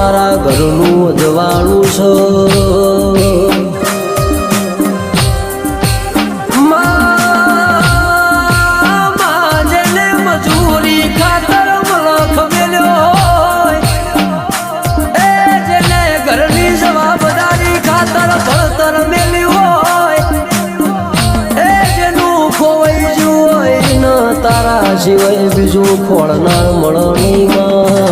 મારા ઘરનું અજવાળું છે. ન તારા સિવાય બીજું ખોળનાર મળણી માં